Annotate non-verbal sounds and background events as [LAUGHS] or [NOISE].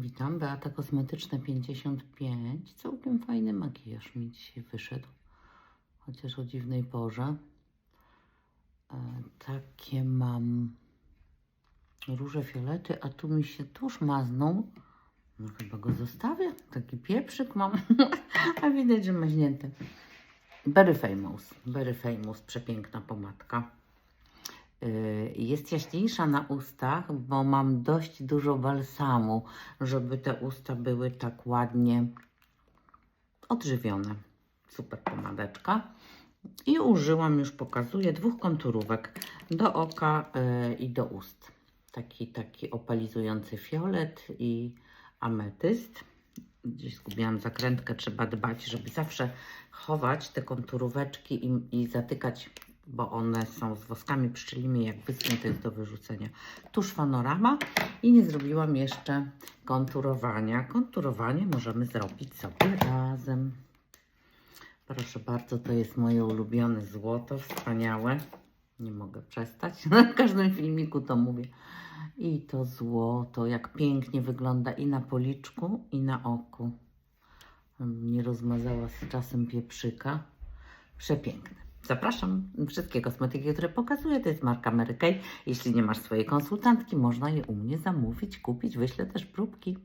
Witam, Beata Kosmetyczna 55. Całkiem fajny makijaż mi dzisiaj wyszedł. Chociaż o dziwnej porze. E, takie mam róże fiolety, a tu mi się tuż maznął. No chyba go zostawię. Taki pieprzyk mam, [LAUGHS] a widać, że maźnięty. Berry Famous. Berry Famous, przepiękna pomadka. Y, Jest jaśniejsza na ustach, bo mam dość dużo balsamu, żeby te usta były tak ładnie odżywione. Super pomadeczka. I użyłam, już pokazuję, dwóch konturówek do oka y, i do ust. Taki, taki opalizujący fiolet i ametyst. Gdzieś zgubiłam zakrętkę, trzeba dbać, żeby zawsze chować te konturóweczki i, i zatykać, bo one są z woskami pszczelimi, jak wyschnie, to jest do wyrzucenia. Tuż panorama i nie zrobiłam jeszcze konturowania. Konturowanie możemy zrobić sobie razem. Proszę bardzo, to jest moje ulubione złoto, wspaniałe. Nie mogę przestać. [LAUGHS] Na każdym filmiku to mówię. I to złoto, jak pięknie wygląda i na policzku, i na oku. Nie rozmazała z czasem pieprzyka. Przepiękne. Zapraszam. Wszystkie kosmetyki, które pokazuję, to jest marka Mary Kay. Jeśli nie masz swojej konsultantki, można je u mnie zamówić, kupić. Wyślę też próbki.